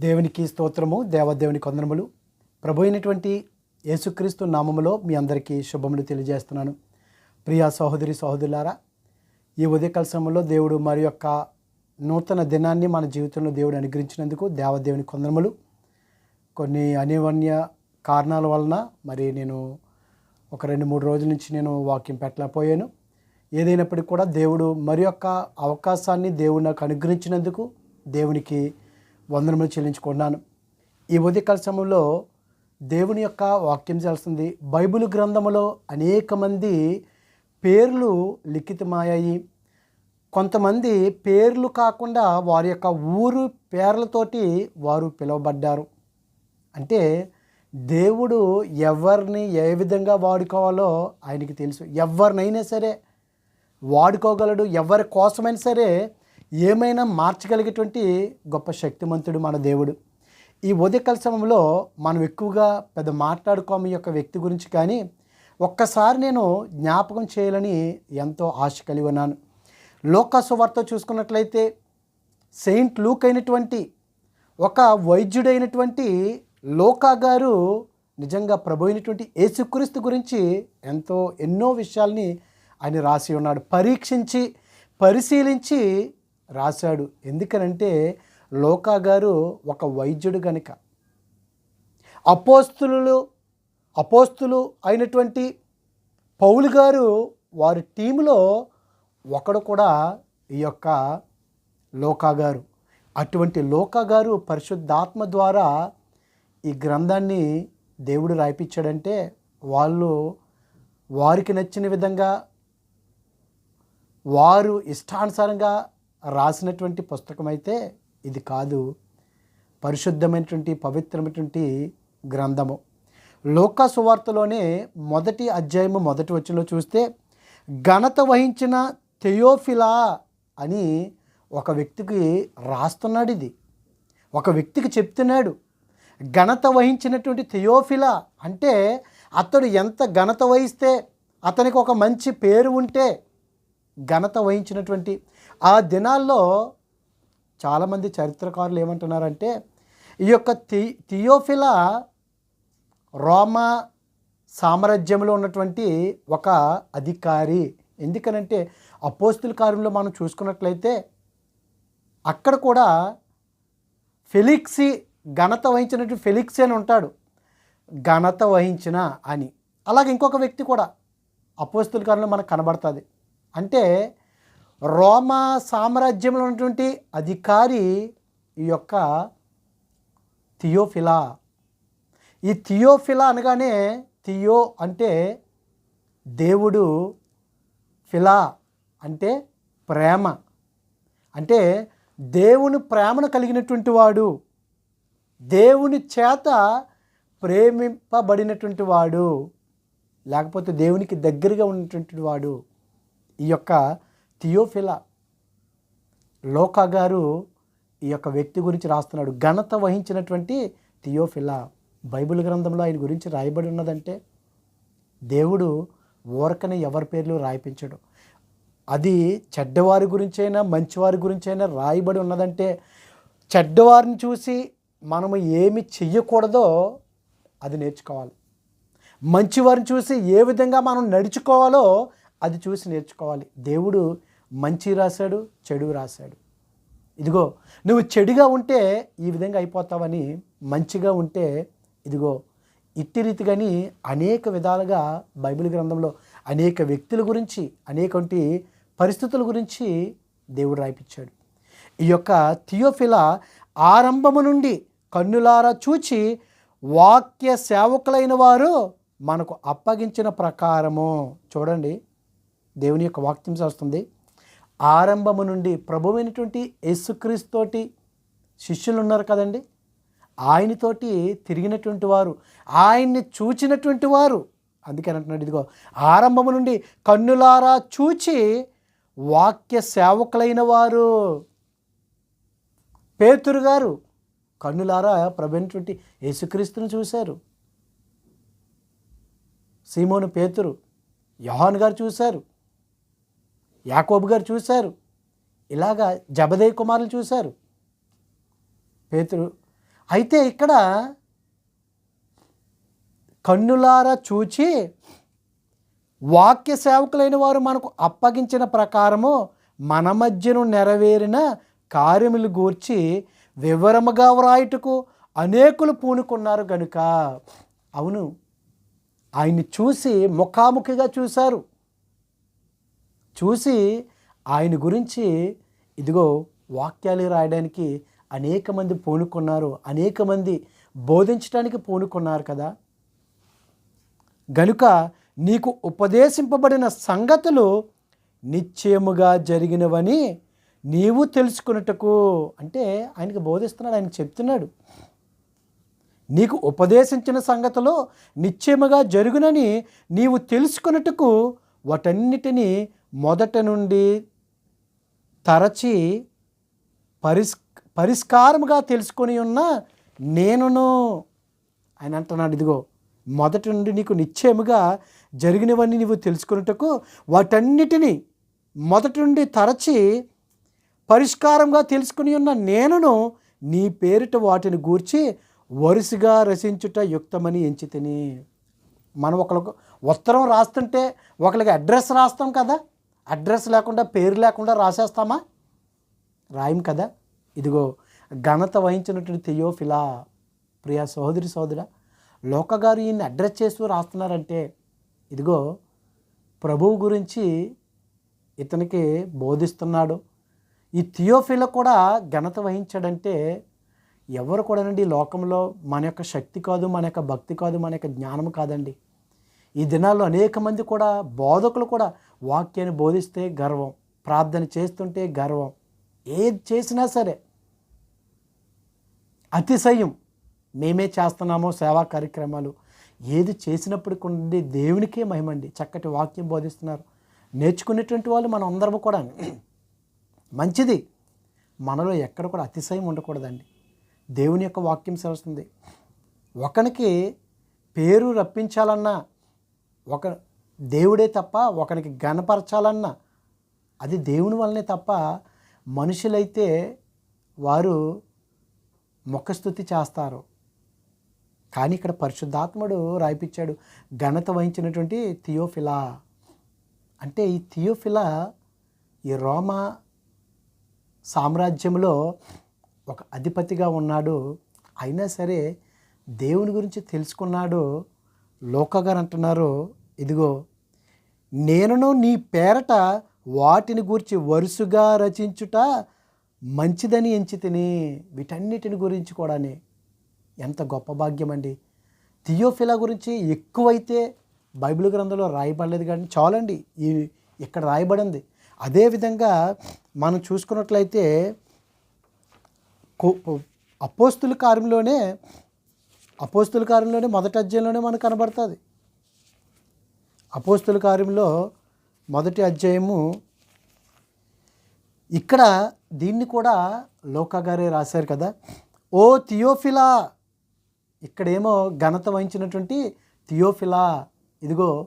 దేవునికి స్తోత్రము దేవదేవుని కొందనములు ప్రభు అయినటువంటి యేసుక్రీస్తు నామములో మీ అందరికీ శుభములు తెలియజేస్తున్నాను. ప్రియా సహోదరి సహోదరులారా ఈ ఉదయకాల సమయంలో దేవుడు మరి యొక్క నూతన దినాన్ని మన జీవితంలో దేవుడు అనుగ్రహించినందుకు దేవదేవుని కొందనములు కొన్ని అనివన్య కారణాల వలన మరి నేను ఒక రెండు మూడు రోజుల నుంచి నేను వాక్యం పెట్టలేకపోయాను. ఏదైనప్పటికీ కూడా దేవుడు మరి యొక్క అవకాశాన్ని దేవుడు నాకు అనుగ్రహించినందుకు దేవునికి వందనములు చెల్లించుకున్నాను ఈ ఉదయకాల సమయంలో దేవుని యొక్క వాక్యం చేస్తుంది బైబిల్ గ్రంథములో అనేక మంది పేర్లు లిఖితమయ్యాయి. కొంతమంది పేర్లు కాకుండా వారి యొక్క ఊరు పేర్లతోటి వారు పిలువబడ్డారు. అంటే దేవుడు ఎవరిని ఏ విధంగా వాడుకోవాలో ఆయనకి తెలుసు. ఎవరినైనా సరే వాడుకోగలడు ఎవరి కోసమైనా సరే ఏమైనా మార్చగలిగేటువంటి గొప్ప శక్తిమంతుడు మన దేవుడు. ఈ ఉదయకాల సమయంలో మనం ఎక్కువగా పెద్ద మాట్లాడుకోము ఈ యొక్క వ్యక్తి గురించి కానీ ఒక్కసారి నేను జ్ఞాపకం చేయాలని ఎంతో ఆశ కలిగి ఉన్నాను. లోకాసు వార్త చూసుకున్నట్లయితే సెయింట్ లూక్ అయినటువంటి ఒక వైద్యుడైనటువంటి లోకా గారు నిజంగా ప్రభు అయినటువంటి యేసుక్రీస్తు గురించి ఎంతో ఎన్నో విషయాల్ని ఆయన రాసి ఉన్నాడు. పరీక్షించి పరిశీలించి రాశాడు. ఎందుకనంటే లోకా గారు ఒక వైద్యుడు కనుక అపోస్తులు అపోస్తులు అయినటువంటి పౌలు గారు వారి టీంలో ఒకడు కూడా ఈ యొక్క లోకా గారు. అటువంటి లోకా గారు పరిశుద్ధాత్మ ద్వారా ఈ గ్రంథాన్ని దేవుడు రాయిపించాడంటే వాళ్ళు వారికి నచ్చిన విధంగా వారు ఇష్టానుసారంగా రాసినటువంటి పుస్తకం అయితే ఇది కాదు. పరిశుద్ధమైనటువంటి పవిత్రమైనటువంటి గ్రంథము. లోక సువార్తలోనే మొదటి అధ్యాయము మొదటి వచ్చిలో చూస్తే ఘనత వహించిన థెయోఫిలా అని ఒక వ్యక్తికి రాస్తున్నాడు ఇది. ఒక వ్యక్తికి చెప్తున్నాడు ఘనత వహించినటువంటి థియోఫిలా అంటే అతడు ఎంత ఘనత వహిస్తే అతనికి ఒక మంచి పేరు ఉంటే ఘనత వహించినటువంటి ఆ దినాల్లో చాలామంది చరిత్రకారులు ఏమంటున్నారంటే ఈ యొక్క థి థియోఫిలా రోమా సామ్రాజ్యంలో ఉన్నటువంటి ఒక అధికారి. ఎందుకనంటే అపోస్తుల కార్యంలో మనం చూసుకున్నట్లయితే అక్కడ కూడా ఫెలిక్సీ ఘనత వహించినట్టు ఫెలిక్సీ అని ఉంటాడు. ఘనత వహించిన అని. అలాగే ఇంకొక వ్యక్తి కూడా అపోస్తుల కార్యంలో మనకు కనబడుతుంది. అంటే రోమా సామ్రాజ్యంలో ఉన్నటువంటి అధికారి ఈ యొక్క థియోఫిలా. ఈ థియోఫిలా అనగానే థియో అంటే దేవుడు ఫిలా అంటే ప్రేమ. అంటే దేవుని ప్రేమను కలిగినటువంటి వాడు దేవుని చేత ప్రేమింపబడినటువంటి వాడు లేకపోతే దేవునికి దగ్గరగా ఉన్నటువంటి వాడు. ఈ యొక్క థియోఫిలా లోకా గారు ఈ యొక్క వ్యక్తి గురించి రాస్తున్నాడు. ఘనత వహించినటువంటి థియోఫిలా బైబిల్ గ్రంథంలో ఆయన గురించి రాయబడి ఉన్నదంటే దేవుడు ఊరకనే ఎవరి పేర్లు రాయిపించడు అది చెడ్డవారి గురించైనా మంచివారి గురించైనా రాయబడి ఉన్నదంటే చెడ్డవారిని చూసి మనము ఏమి చెయ్యకూడదో అది నేర్చుకోవాలి. మంచివారిని చూసి ఏ విధంగా మనం నడుచుకోవాలో అది చూసి నేర్చుకోవాలి. దేవుడు మంచి రాశాడు చెడు రాశాడు. ఇదిగో నువ్వు చెడుగా ఉంటే ఈ విధంగా అయిపోతావని మంచిగా ఉంటే ఇదిగో ఇట్టి రీతిగాని అనేక విధాలుగా బైబిల్ గ్రంథంలో అనేక వ్యక్తుల గురించి అనేకంటి పరిస్థితుల గురించి దేవుడు రాయిపించాడు ఈ యొక్క థియోఫిల ఆరంభము నుండి కన్నులారా చూచి వాక్య సేవకులైన వారు మనకు అప్పగించిన ప్రకారము. చూడండి దేవుని యొక్క వాక్యం చేస్తుంది. ఆరంభము నుండి ప్రభువైనటువంటి యేసుక్రీస్తుతోటి శిష్యులు ఉన్నారు కదండి. ఆయనతోటి తిరిగినటువంటి వారు ఆయన్ని చూచినటువంటి వారు. అందుకని అంటున్నాడు ఇదిగో ఆరంభము నుండి కన్నులారా చూచి వాక్య సేవకులైన వారు. పేతురు గారు కన్నులారా ప్రభుత్వంటి యేసుక్రీస్తుని చూశారు. సీమోను పేతురు యోహాన్ గారు చూశారు. యాకోబు గారు చూశారు. ఇలాగా జబదే కుమారులు చూశారు. పేతురు అయితే ఇక్కడ కన్నులారా చూచి వాక్య సేవకులైన వారు మనకు అప్పగించిన ప్రకారము మన మధ్యను నెరవేరిన కార్యములు గూర్చి వివరముగా వ్రాయుటకు అనేకులు పూనుకున్నారు గనుక. అవును. ఆయన్ని చూసి ముఖాముఖిగా చూశారు. చూసి ఆయన గురించి ఇదిగో వాక్యాలు రాయడానికి అనేక మంది పూనుకున్నారు అనేక మంది బోధించడానికి పూనుకున్నారు కదా. గనుక నీకు ఉపదేశింపబడిన సంగతులు నిశ్చయముగా జరిగినవని నీవు తెలుసుకున్నట్టుకు అంటే ఆయనకి బోధిస్తున్నాడు ఆయన చెప్తున్నాడు. నీకు ఉపదేశించిన సంగతిలో నిశ్చయముగా జరుగునని నీవు తెలుసుకున్నట్టుకు వాటన్నిటినీ మొదట నుండి తరచి పరిస్ పరిష్కారముగా తెలుసుకొని ఉన్న నేనును ఆయన అంటున్నాడు ఇదిగో మొదటి నుండి నీకు నిశ్చయముగా జరిగినవన్నీ నీవు తెలుసుకున్నట్టుకు వాటన్నిటినీ మొదటి నుండి తరచి పరిష్కారంగా తెలుసుకుని ఉన్న నేనును నీ పేరిట వాటిని గూర్చి వరుసగా రచించుట యుక్తమని ఎంచితిని. మనం ఒకరికి ఉత్తరం రాస్తుంటే ఒకరికి అడ్రస్ రాస్తాం కదా? అడ్రస్ లేకుండా పేరు లేకుండా రాసేస్తామా? రాయం కదా. ఇదిగో ఘనత వహించినటువంటి థియోఫిలా ప్రియా సహోదరి సోదర లోకగారు ఈయన్ని అడ్రస్ చేస్తూ రాస్తున్నారంటే ఇదిగో ప్రభువు గురించి ఇతనికి బోధిస్తున్నాడు. ఈ థియోఫిల కూడా ఘనత వహించాడంటే ఎవరు కూడానండి ఈ లోకంలో మన యొక్క శక్తి కాదు మన యొక్క భక్తి కాదు మన యొక్క జ్ఞానం కాదండి. ఈ దినాల్లో అనేక మంది కూడా బోధకులు కూడా వాక్యాన్ని బోధిస్తే గర్వం ప్రార్థన చేస్తుంటే గర్వం ఏది చేసినా సరే అతిశయం. మేమే చేస్తున్నామో సేవా కార్యక్రమాలు ఏది చేసినప్పటికి ఉండి దేవునికే మహిమండి. చక్కటి వాక్యం బోధిస్తున్నారు. నేర్చుకునేటువంటి వాళ్ళు మనం అందరం కూడా మంచిది. మనలో ఎక్కడ కూడా అతిశయం ఉండకూడదండి. దేవుని యొక్క వాక్యం సరిస్తుంది ఒకనికి పేరు రప్పించాలన్నా ఒక దేవుడే తప్ప ఒకనికి గణపరచాలన్నా అది దేవుని వల్లనే తప్ప మనుషులైతే వారు ముఖస్థుతి చేస్తారు. కానీ ఇక్కడ పరిశుద్ధాత్ముడు రాయిపించాడు ఘనత వహించినటువంటి థియోఫిలా. అంటే ఈ థియోఫిలా ఈ రోమా సామ్రాజ్యంలో ఒక అధిపతిగా ఉన్నాడు. అయినా సరే దేవుని గురించి తెలుసుకున్నాడు లోకగారు అంటున్నారు ఇదిగో నేనును నీ పేరట వాటిని గురించి వరుసగా రచించుట మంచిదని ఎంచి తిని వీటన్నిటిని గురించి కూడానే ఎంత గొప్ప భాగ్యం అండి థియోఫిలా గురించి ఎక్కువైతే బైబిల్ గ్రంథంలో రాయబడలేదు కానీ చాలండి. ఈ ఇక్కడ రాయబడింది. అదేవిధంగా మనం చూసుకున్నట్లయితే అపోస్తుల కార్యంలోనే అపోస్తుల కార్యంలోనే మొదటి అధ్యాయంలోనే మనకు కనబడుతుంది. అపోస్తుల కార్యంలో మొదటి అధ్యాయము ఇక్కడ దీన్ని కూడా లోకా గారే రాశారు కదా. ఓ థియోఫిలా ఇక్కడేమో ఘనత వహించినటువంటి థియోఫిలా ఇదిగో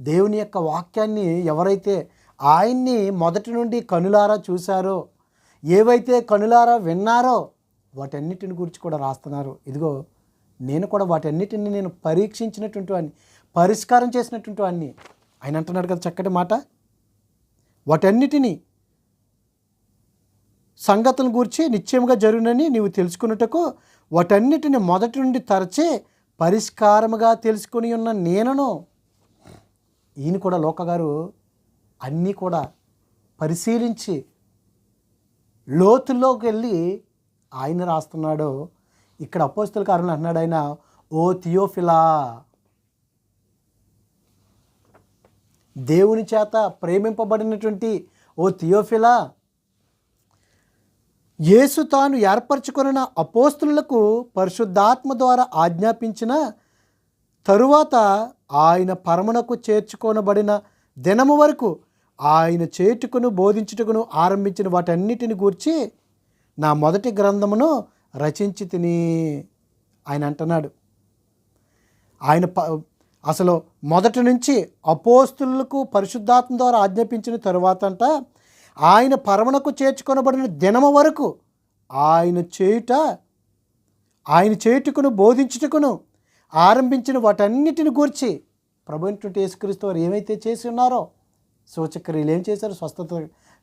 దేవుని యొక్క వాక్యాన్ని ఎవరైతే ఆయన్ని మొదటి నుండి కనులారా చూశారో ఏవైతే కనులారా విన్నారో వాటన్నిటిని గురించి కూడా రాస్తున్నారు. ఇదిగో నేను కూడా వాటన్నిటిని నేను పరీక్షించినటువంటి వాడిని. పరిష్కారం చేసినటువంటి వాడిని. ఆయన అంటున్నాడు కదా చక్కటి మాట. వాటన్నిటినీ సంగతులను గురించి నిశ్చయంగా జరుగునని నీవు తెలుసుకున్నట్టుకు వాటన్నిటిని మొదటి నుండి తరచే పరిష్కారముగా తెలుసుకొని ఉన్న నేనను ఈయన కూడా లోకగారు అన్నీ కూడా పరిశీలించి లోతుల్లోకి వెళ్ళి ఆయన రాస్తున్నాడు. ఇక్కడ అపోస్తుల కారణం అన్నాడు ఆయన ఓ థియోఫిలా దేవుని చేత ప్రేమింపబడినటువంటి ఓ థియోఫిలా యేసు తాను ఏర్పరచుకున్న అపోస్తులకు పరిశుద్ధాత్మ ద్వారా ఆజ్ఞాపించిన తరువాత ఆయన పరమునకు చేర్చుకొనబడిన దినము వరకు ఆయన చేటుకును బోధించుటకును ఆరంభించిన వాటన్నిటిని గూర్చి నా మొదటి గ్రంథమును రచించి తిని ఆయన అంటున్నాడు. ఆయన ప అసలు మొదటి నుంచి అపోస్తులకు పరిశుద్ధాత్మ ద్వారా ఆజ్ఞాపించిన తరువాత అంట ఆయన పరమణకు చేర్చుకొనబడిన దినము వరకు ఆయన చేయుట ఆయన చేయుటకును బోధించుటకును ఆరంభించిన వాటన్నిటిని గూర్చి ప్రభుత్వ యేసుక్రీస్తు వారు ఏమైతే చేసి ఉన్నారో సూచక్రియలు ఏం చేశారు? స్వస్థత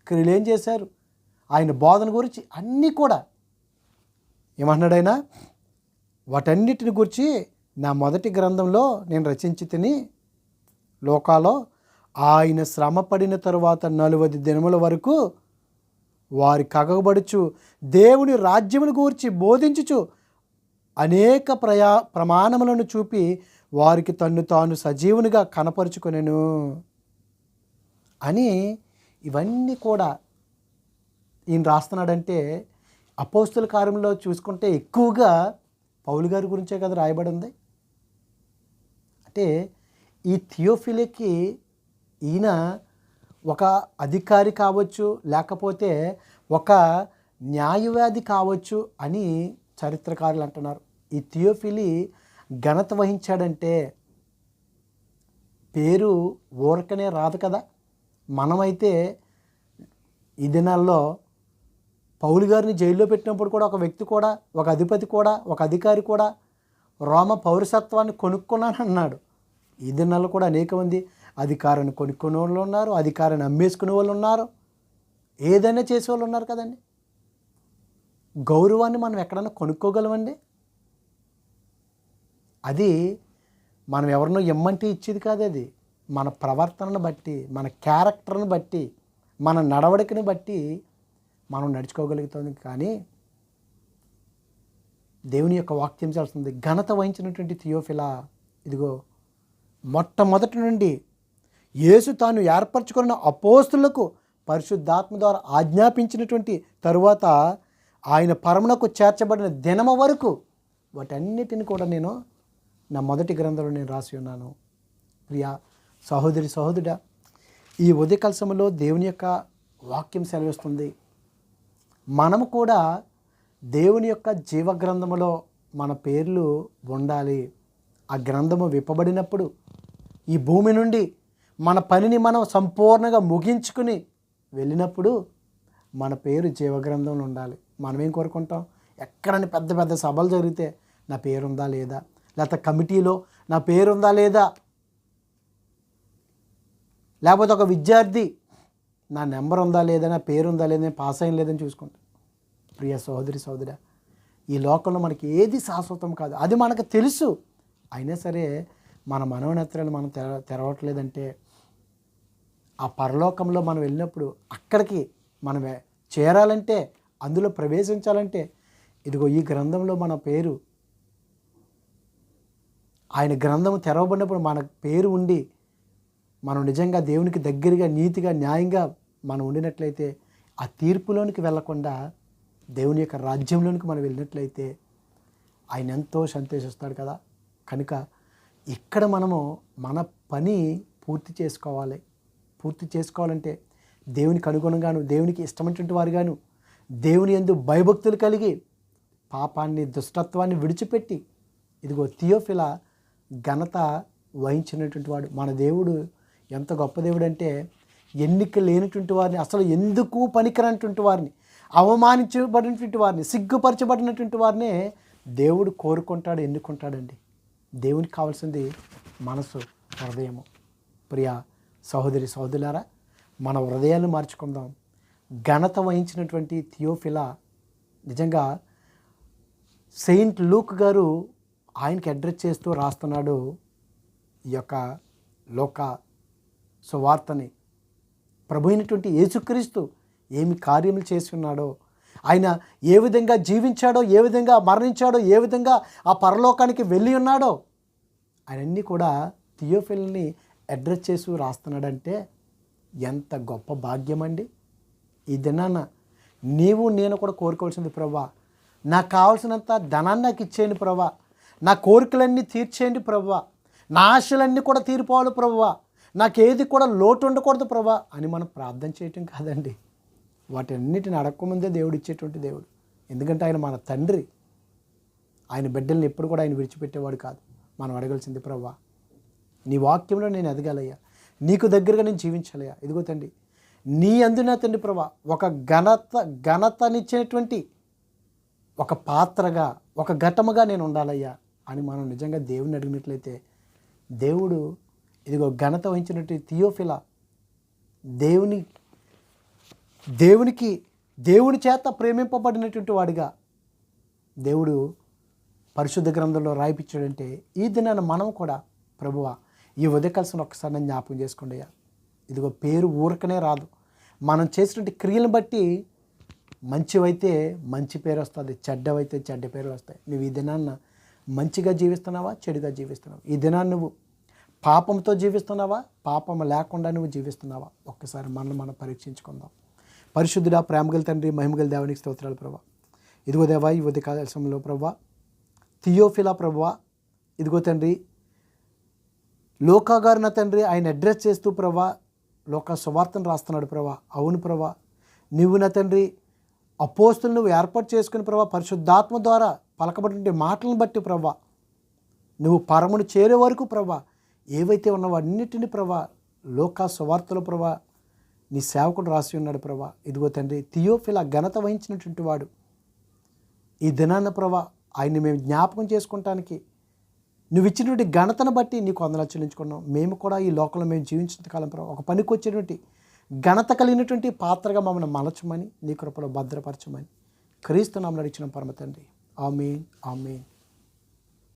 క్రియలు ఏం చేశారు? ఆయన బోధన గురించి అన్నీ కూడా ఏమన్నాడు వాటన్నిటిని గురించి నా మొదటి గ్రంథంలో నేను రచించి తిని లోకాలో ఆయన శ్రమపడిన తరువాత నలువది దినముల వరకు వారి కగబడుచు దేవుని రాజ్యమును గూర్చి బోధించుచు అనేక ప్రయా ప్రమాణములను చూపి వారికి తన్ను తాను సజీవునిగా కనపరుచుకొనెను అని ఇవన్నీ కూడా ఈయన రాస్తున్నాడంటే అపోస్తుల కార్యంలో చూసుకుంటే ఎక్కువగా పౌలు గారి గురించే కదా రాయబడి ఉంది అంటే ఈ థియోఫిలికి ఈయన ఒక అధికారి కావచ్చు లేకపోతే ఒక న్యాయవాది కావచ్చు అని చరిత్రకారులు అంటున్నారు. ఈ థియోఫిలి ఘనత వహించాడంటే పేరు ఊరకనే రాదు కదా. మనమైతే ఈ దినాల్లో పౌలు గారిని జైల్లో పెట్టినప్పుడు కూడా ఒక వ్యక్తి కూడా ఒక అధిపతి కూడా ఒక అధికారి కూడా రోమ పౌరసత్వాన్ని కొనుక్కున్నాను అన్నాడు ఈ దినాల్లో కూడా అనేక మంది అధికారాన్ని కొనుక్కునే వాళ్ళు ఉన్నారు అధికారాన్ని అమ్మేసుకునే వాళ్ళు ఉన్నారు. ఏదైనా చేసే వాళ్ళు ఉన్నారు కదండి. గౌరవాన్ని మనం ఎక్కడైనా కొనుక్కోగలమండి? అది మనం ఎవరినో ఇమ్మంటే ఇచ్చేది కాదు అది. మన ప్రవర్తనను బట్టి మన క్యారెక్టర్ని బట్టి మన నడవడికని బట్టి మనం నడుచుకోగలుగుతుంది కానీ దేవుని యొక్క వాక్యం చేస్తుంది ఘనత వహించినటువంటి థియోఫిలా ఇదిగో మొట్టమొదటి నుండి యేసు తాను ఏర్పరచుకున్న అపోస్తులకు పరిశుద్ధాత్మ ద్వారా ఆజ్ఞాపించినటువంటి తరువాత ఆయన పరమునకు చేర్చబడిన దినమ వరకు వాటన్నిటిని కూడా నేను నా మొదటి గ్రంథంలో నేను రాసి ఉన్నాను. ప్రియా సహోదరి సహోదరుడా ఈ ఉదయకాల సమయంలో దేవుని యొక్క వాక్యం సెలవిస్తుంది. మనము కూడా దేవుని యొక్క జీవ గ్రంథములో మన పేర్లు ఉండాలి. ఆ గ్రంథము విప్పబడినప్పుడు ఈ భూమి నుండి మన పనిని మనం సంపూర్ణంగా ముగించుకుని వెళ్ళినప్పుడు మన పేరు జీవగ్రంథంలో ఉండాలి. మనం ఏం కోరుకుంటాం? ఎక్కడని పెద్ద పెద్ద సభలు జరిగితే నా పేరుందా లేదా? లేకపోతే కమిటీలో నా పేరుందా లేదా? లేకపోతే ఒక విద్యార్థి నా నెంబర్ ఉందా లేదా? నా పేరు ఉందా లేదా పాస్ అయిన లేదని చూసుకుంటాం. ప్రియ సహోదరి సోదరి ఈ లోకంలో మనకి ఏది శాశ్వతం కాదు. అది మనకు తెలుసు. అయినా సరే మన మనోనేత్రాలు మనం తెర తెరవట్లేదంటే ఆ పరలోకంలో మనం వెళ్ళినప్పుడు అక్కడికి మనం చేరాలంటే అందులో ప్రవేశించాలంటే ఇదిగో ఈ గ్రంథంలో మన పేరు ఆయన గ్రంథం తెరవబడినప్పుడు మన పేరు ఉండి మనం నిజంగా దేవునికి దగ్గరగా నీతిగా న్యాయంగా మనం ఉండినట్లయితే ఆ తీర్పులోనికి వెళ్ళకుండా దేవుని యొక్క రాజ్యంలోనికి మనం వెళ్ళినట్లయితే ఆయన ఎంతో సంతోషిస్తాడు కదా. కనుక ఇక్కడ మనము మన పని పూర్తి చేసుకోవాలి. పూర్తి చేసుకోవాలంటే దేవునికి అనుగుణంగాను దేవునికి ఇష్టమైనటువంటి వారుగాను దేవుని ఎందు భయభక్తులు కలిగి పాపాన్ని దుష్టత్వాన్ని విడిచిపెట్టి ఇదిగో థియోఫిల ఘనత వహించినటువంటి వాడు. మన దేవుడు ఎంత గొప్ప దేవుడు అంటే ఎన్నిక లేనటువంటి వారిని అసలు ఎందుకు పనికిరనటువంటి వారిని అవమానించబడినటువంటి వారిని సిగ్గుపరచబడినటువంటి వారినే దేవుడు కోరుకుంటాడు ఎన్నుకుంటాడండి. దేవునికి కావాల్సింది మనసు హృదయము. ప్రియ సహోదరి సహోదరులారా మన హృదయాన్ని మార్చుకుందాం. ఘనత వహించినటువంటి థియోఫిలా నిజంగా సెయింట్ లూక్ గారు ఆయనకి అడ్రస్ చేస్తూ రాస్తున్నాడు ఈ యొక్క లోక సువార్తని. ప్రభు అయినటువంటి యేసుక్రీస్తు ఏమి కార్యములు చేసి ఉన్నాడో ఆయన ఏ విధంగా జీవించాడో ఏ విధంగా మరణించాడో ఏ విధంగా ఆ పరలోకానికి వెళ్ళి ఉన్నాడో ఆయనన్నీ కూడా థియోఫిల్ని అడ్రస్ చేసి రాస్తున్నాడంటే ఎంత గొప్ప భాగ్యం అండి ఈ దినాన నీవు నేను కూడా కోరుకోవాల్సింది ప్రభా నాకు కావాల్సినంత ధనాన్ని నాకు ఇచ్చేయండి ప్రభా నా కోరికలన్నీ తీర్చేయండి ప్రభా నా ఆశలన్నీ కూడా తీరిపోవాలి ప్రభా నాకేది కూడా లోటు ఉండకూడదు ప్రభా అని మనం ప్రార్థన చేయటం కాదండి. వాటన్నిటిని అడగకముందే దేవుడు ఇచ్చేటువంటి దేవుడు. ఎందుకంటే ఆయన మన తండ్రి. ఆయన బిడ్డల్ని ఎప్పుడు కూడా ఆయన విడిచిపెట్టేవాడు కాదు. మనం అడగాల్సింది ప్రవ్వా నీ వాక్యంలో నేను ఎదగాలయ్యా. నీకు దగ్గరగా నేను జీవించాలయ్యా. ఇదిగో తండ్రి నీ అందున తండ్రి ప్రభా ఒక ఘనత ఘనతనిచ్చేటువంటి ఒక పాత్రగా ఒక ఘటముగా నేను ఉండాలయ్యా అని మనం నిజంగా దేవుని అడిగినట్లయితే దేవుడు ఇదిగో ఘనత వహించినట్టు థియోఫిల దేవుని దేవునికి దేవుని చేత ప్రేమింపబడినటువంటి వాడిగా దేవుడు పరిశుద్ధ గ్రంథంలో రాయిపించాడంటే ఈ దినాన మనం కూడా ప్రభువ ఈ ఉదయకలసిన ఒక్కసారి నన్ను జ్ఞాపకం చేసుకోండి అయ్యా. ఇదిగో పేరు ఊరకనే రాదు. మనం చేసినటువంటి క్రియలను బట్టి మంచివైతే మంచి పేరు వస్తుంది చెడ్డవైతే చెడ్డ పేరు వస్తాయి. నువ్వు ఈ దినాన్న మంచిగా జీవిస్తున్నావా చెడుగా జీవిస్తున్నావా? ఈ దినాన్ని నువ్వు పాపంతో జీవిస్తున్నావా పాపం లేకుండా నువ్వు జీవిస్తున్నావా? ఒక్కసారి మనం మనం పరీక్షించుకుందాం. పరిశుద్ధుడా ప్రేమగల తండ్రి మహిమగల దేవునికి స్తోత్రాలు ప్రభా. ఇదిగో దేవా ఈ ఉదయ కాలంలో ప్రభా థియోఫిలా ప్రభా ఇదిగో తండ్రి లోకాగారిన నా తండ్రి ఆయన అడ్రస్ చేస్తూ ప్రభా లోక సువార్తను రాస్తున్నాడు ప్రభా. అవును ప్రభా నువ్వు నా తండ్రి అపోస్తులు నువ్వు ఏర్పాటు చేసుకుని ప్రభా పరిశుద్ధాత్మ ద్వారా పలకబడిన మాటలను బట్టి ప్రభా నువ్వు పరమును చేరే వరకు ప్రభా ఏవైతే ఉన్నావో అన్నిటిని ప్రభా లోక సువార్తలో ప్రభా నీ సేవకుడు రాసి ఉన్నాడు ప్రభా. ఇదిగో తండ్రి థియోఫిల ఘనత వహించినటువంటి వాడు. ఈ దినాన్న ప్రభా ఆయన్ని మేము జ్ఞాపకం చేసుకుంటానికి నువ్వు ఇచ్చినటువంటి ఘనతను బట్టి నీకు వందలు చెల్లించుకున్నాం. మేము కూడా ఈ లోకంలో మేము జీవించిన కాలం ప్రభావ ఒక పనికి వచ్చేటువంటి ఘనత కలిగినటువంటి పాత్రగా మమ్మల్ని మలచమని నీ కృపలో భద్రపరచమని క్రీస్తు నామలు నడిచిన పరమ తండ్రి. Amen amen.